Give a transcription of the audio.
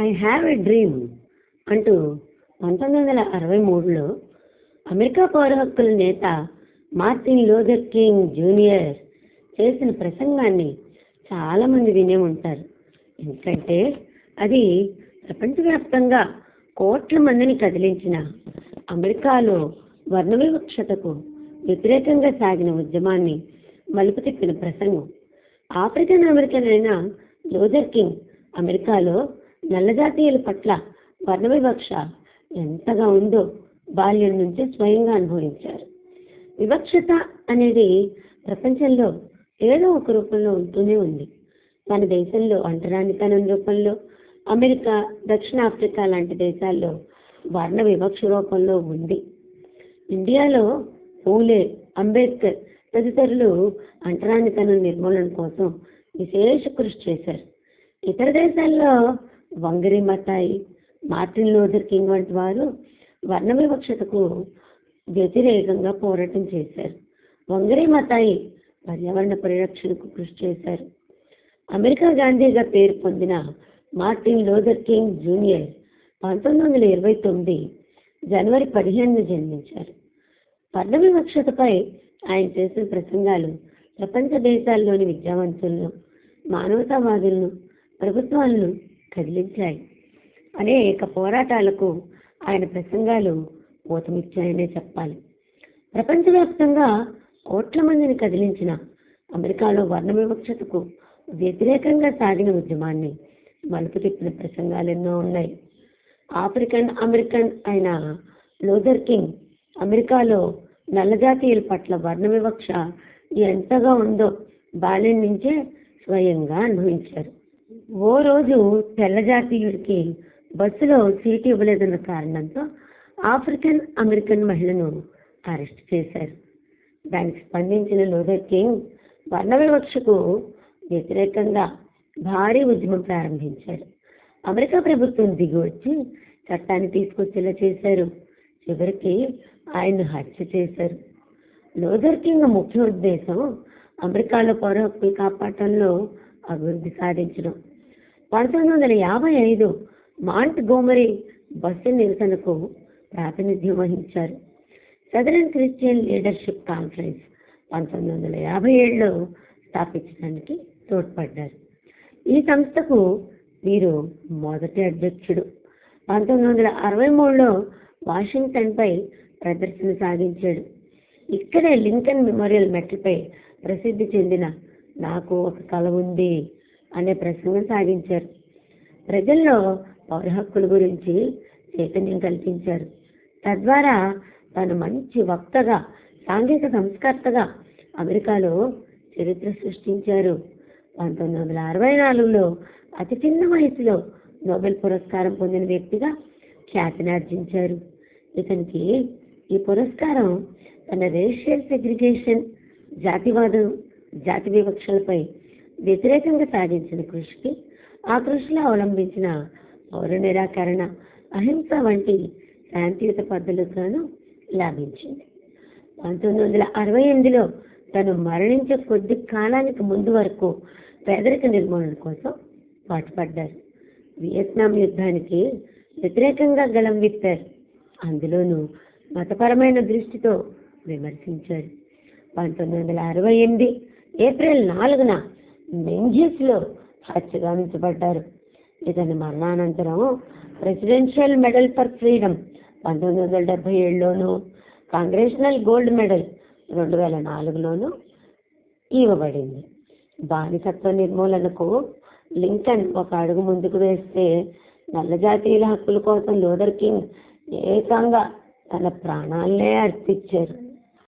I have a dream అంటూ పంతొమ్మిది వందల అరవై మూడులో అమెరికా పౌర హక్కుల నేత మార్టిన్ లూథర్ కింగ్ జూనియర్ చేసిన ప్రసంగాన్ని చాలామంది వినే ఉంటారు. ఎందుకంటే అది ప్రపంచవ్యాప్తంగా కోట్ల మందిని కదిలించిన అమెరికాలో వర్ణ వివక్షతకు వ్యతిరేకంగా సాగిన ఉద్యమాన్ని మలుపు తిప్పిన ప్రసంగం. ఆఫ్రికన్ అమెరికన్ అయిన లూథర్ కింగ్ అమెరికాలో నల్లజాతీయుల పట్ల వర్ణ వివక్ష ఎంతగా ఉందో బాల్యం నుంచే స్వయంగా అనుభవించారు. వివక్షత అనేది ప్రపంచంలో ఏదో ఒక రూపంలో ఉంటూనే ఉంది. మన దేశంలో అంటరానితనం రూపంలో అమెరికా దక్షిణాఫ్రికా లాంటి దేశాల్లో వర్ణ వివక్ష రూపంలో ఉంది. ఇండియాలో పూలే అంబేద్కర్ తదితరులు అంటరానితనం నిర్మూలన కోసం విశేష కృషి చేశారు. ఇతర దేశాల్లో వంగరి మతాయి మార్టిన్ లూథర్ కింగ్ వంటి వారు వర్ణ వివక్షతకు వ్యతిరేకంగా పోరాటం చేశారు. వంగరి మతాయి పర్యావరణ పరిరక్షణకు కృషి చేశారు. అమెరికా గాంధీగా పేరు పొందిన మార్టిన్ లూథర్ కింగ్ జూనియర్ పంతొమ్మిది వందల ఇరవై తొమ్మిది జనవరి పదిహేనున జన్మించారు. వర్ణ వివక్షతపై ఆయన చేసిన ప్రసంగాలు ప్రపంచ దేశాల్లోని విద్యావంతులను మానవతావాదులను ప్రభుత్వాలను కదిలించాయి అనేక పోరాటాలకు ఆయన ప్రసంగాలు ఊతమిచ్చాయనే చెప్పాలి. ప్రపంచవ్యాప్తంగా కోట్ల మందిని కదిలించిన అమెరికాలో వర్ణ వివక్షతకు వ్యతిరేకంగా సాగిన ఉద్యమాన్ని మలుపు తిప్పిన ప్రసంగాలు ఎన్నో ఉన్నాయి. ఆఫ్రికన్ అమెరికన్ అయిన లూథర్ కింగ్ అమెరికాలో నల్లజాతీయుల పట్ల వర్ణ వివక్ష ఎంతగా ఉందో బాల్యం నుంచే స్వయంగా అనుభవించారు. ఓ రోజు తెల్ల జాతీయుడికి బస్సులో సీటు ఇవ్వలేదన్న కారణంతో ఆఫ్రికన్ అమెరికన్ మహిళను అరెస్ట్ చేశారు. దానికి స్పందించిన లూథర్ కింగ్ వర్ణ వివక్షకు వ్యతిరేకంగా భారీ ఉద్యమం ప్రారంభించారు. అమెరికా ప్రభుత్వం దిగి వచ్చి చట్టాన్ని తీసుకొచ్చేలా చేశారు. చివరికి ఆయన్ను హత్య చేశారు. లూథర్ కింగ్ ముఖ్య ఉద్దేశం అమెరికాలో పౌర హక్కులు కాపాడటంలో అభివృద్ధి సాధించడం. పంతొమ్మిది వందల యాభై ఐదు మాంట్ గోమరి బస్సు నిరసనకు ప్రాతినిధ్యం వహించారు. సదరన్ క్రిస్టియన్ లీడర్షిప్ కాన్ఫరెన్స్ పంతొమ్మిది వందల యాభై ఏడులో స్థాపించడానికి తోడ్పడ్డారు. ఈ సంస్థకు వీరు మొదటి అధ్యక్షుడు. పంతొమ్మిది వందల అరవై మూడులో వాషింగ్టన్పై ప్రదర్శన సాగించాడు. ఇక్కడే లింకన్ మెమోరియల్ మెట్లపై ప్రసిద్ధి చెందిన నాకు ఒక కళ ఉంది. అనే ప్రసంగం సాగించారు. ప్రజల్లో పౌర హక్కుల గురించి చైతన్యం కల్పించారు. తద్వారా తను మంచి వక్తగా సాంఘిక సంస్కర్తగా అమెరికాలో చరిత్ర సృష్టించారు. పంతొమ్మిది వందల అరవై నాలుగులో అతి చిన్న వయసులో నోబెల్ పురస్కారం పొందిన వ్యక్తిగా ఖ్యాతిని ఆర్జించారు. ఇతనికి ఈ పురస్కారం తన రేషియల్ సెగ్రిగేషన్ జాతివాదం జాతి వివక్షలపై వ్యతిరేకంగా సాగించిన కృషికి ఆ కృషిలో అవలంబించిన పౌర నిరాకరణ అహింస వంటి శాంతియుత పద్ధతులను లాభించింది. పంతొమ్మిది వందల అరవై ఎనిమిదిలో తను మరణించే కొద్ది కాలానికి ముందు వరకు పేదరిక నిర్మూలన కోసం పాటుపడ్డారు. వియత్నాం యుద్ధానికి వ్యతిరేకంగా గళం విప్పారు. అందులోనూ మతపరమైన దృష్టితో విమర్శించారు. పంతొమ్మిది వందల అరవై ఎనిమిది ఏప్రిల్ నాలుగున మెంజిస్లో హత్యగావించబడ్డారు ఇతని మరణానంతరం ప్రెసిడెన్షియల్ మెడల్ ఫర్ ఫ్రీడమ్ పంతొమ్మిది వందల డెబ్బై ఏడులోను కాంగ్రెషనల్ గోల్డ్ మెడల్ రెండు వేల నాలుగులోను ఇవ్వబడింది. బానిసత్వ నిర్మూలనకు లింకన్ ఒక అడుగు ముందుకు వేస్తే నల్ల జాతీయుల హక్కుల కోసం లూథర్ కింగ్ ఏకంగా తన ప్రాణాలనే అర్పించారు.